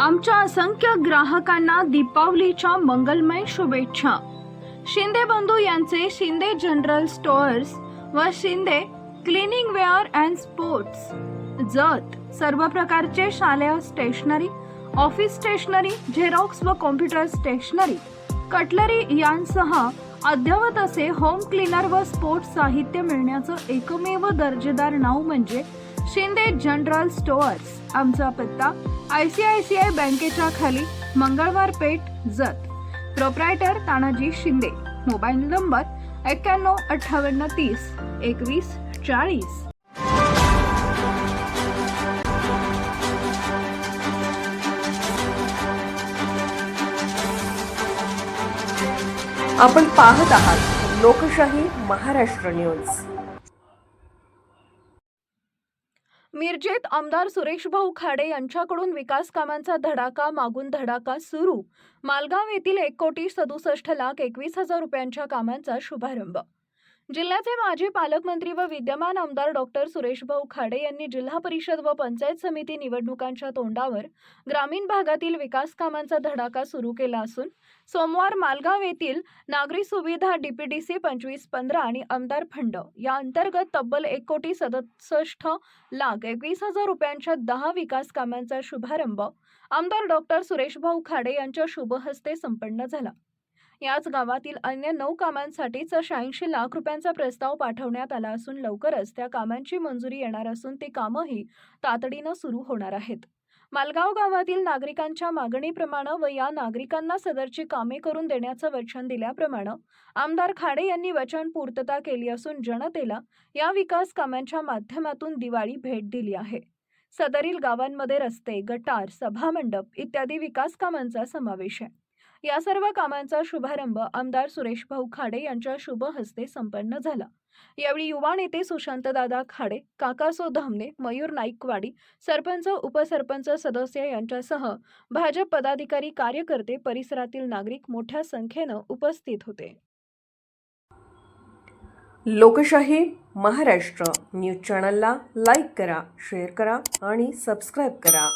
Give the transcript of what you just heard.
आमच्या असंख्य ग्राहकांना दीपावलीच्या मंगलमय शुभेच्छा. शिंदे बंधू यांचे शिंदे जनरल स्टोअर्स व Shinde cleaning ware and sports. Jat सर्व प्रकारचे शालेय स्टेशनरी ऑफिस स्टेशनरी झेरॉक्स व कॉम्प्युटर स्टेशनरी कटलरी यांसह अद्ययावत असे होम क्लीनर व स्पोर्ट्स साहित्य मिळण्याचं एकमेव दर्जेदार नाव म्हणजे शिंदे जनरल स्टोअर्स. आमचा पत्ता I C I C I बँकेच्या खाली Mangalwar Peth Jat. Proprietor Tanaji Shinde. Mobile number एक्क्याण्णव अठ्ठावन्न तीस एकवीस चाळीस. आपण पाहत आहात लोकशाही महाराष्ट्र न्यूज. मिरजेत आमदार सुरेशभाऊ खाडे यांच्याकडून विकास कामांचा धडाका मागून धडाका सुरू. मालगाव येथील एक कोटी सदुसष्ट लाख एकवीस हजार रुपयांच्या कामांचा शुभारंभ जिल्ह्याचे माजी पालकमंत्री व विद्यमान आमदार डॉक्टर सुरेशभाऊ खाडे यांनी जिल्हा परिषद व पंचायत समिती निवडणुकांच्या तोंडावर ग्रामीण भागातील विकास कामांचा धडाका सुरू केला असून सोमवार मालगाव येथील नागरी सुविधा डीपीडीसी पंचवीस पंधरा आणि आमदार फंड या अंतर्गत तब्बल एक कोटी सदुसष्ट लाख एकवीस हजार रुपयांच्या दहा विकास कामांचा शुभारंभ आमदार डॉक्टर सुरेशभाऊ खाडे यांच्या शुभहस्ते संपन्न झाला. याच गावातील अन्य नऊ कामांसाठीच शहाऐंशी लाख रुपयांचा प्रस्ताव पाठवण्यात आला असून लवकरच त्या कामांची मंजुरी येणार असून ते कामंही तातडीनं सुरू होणार आहेत. मालगाव गावातील नागरिकांच्या मागणीप्रमाणे व या नागरिकांना सदरची कामे करून देण्याचं वचन दिल्याप्रमाणे आमदार खाडे यांनी वचन पूर्तता केली असून जनतेला या विकास कामांच्या माध्यमातून दिवाळी भेट दिली आहे. सदरील गावांमध्ये रस्ते गटार सभामंडप इत्यादी विकास कामांचा समावेश आहे. या सर्व कामांचा शुभारंभ आमदार सुरेशभाऊ खाडे यांच्या शुभ हस्ते संपन्न झाला. यावेळी युवा नेते सुशांतदादा खाडे काकासो धामणे मयूर नाईकवाडी सरपंच उपसरपंच सदस्य यांच्यासह भाजप पदाधिकारी कार्यकर्ते परिसरातील नागरिक मोठ्या संख्येनं उपस्थित होते. लोकशाही महाराष्ट्र न्यूज चॅनलला लाईक करा शेअर करा आणि सबस्क्राईब करा.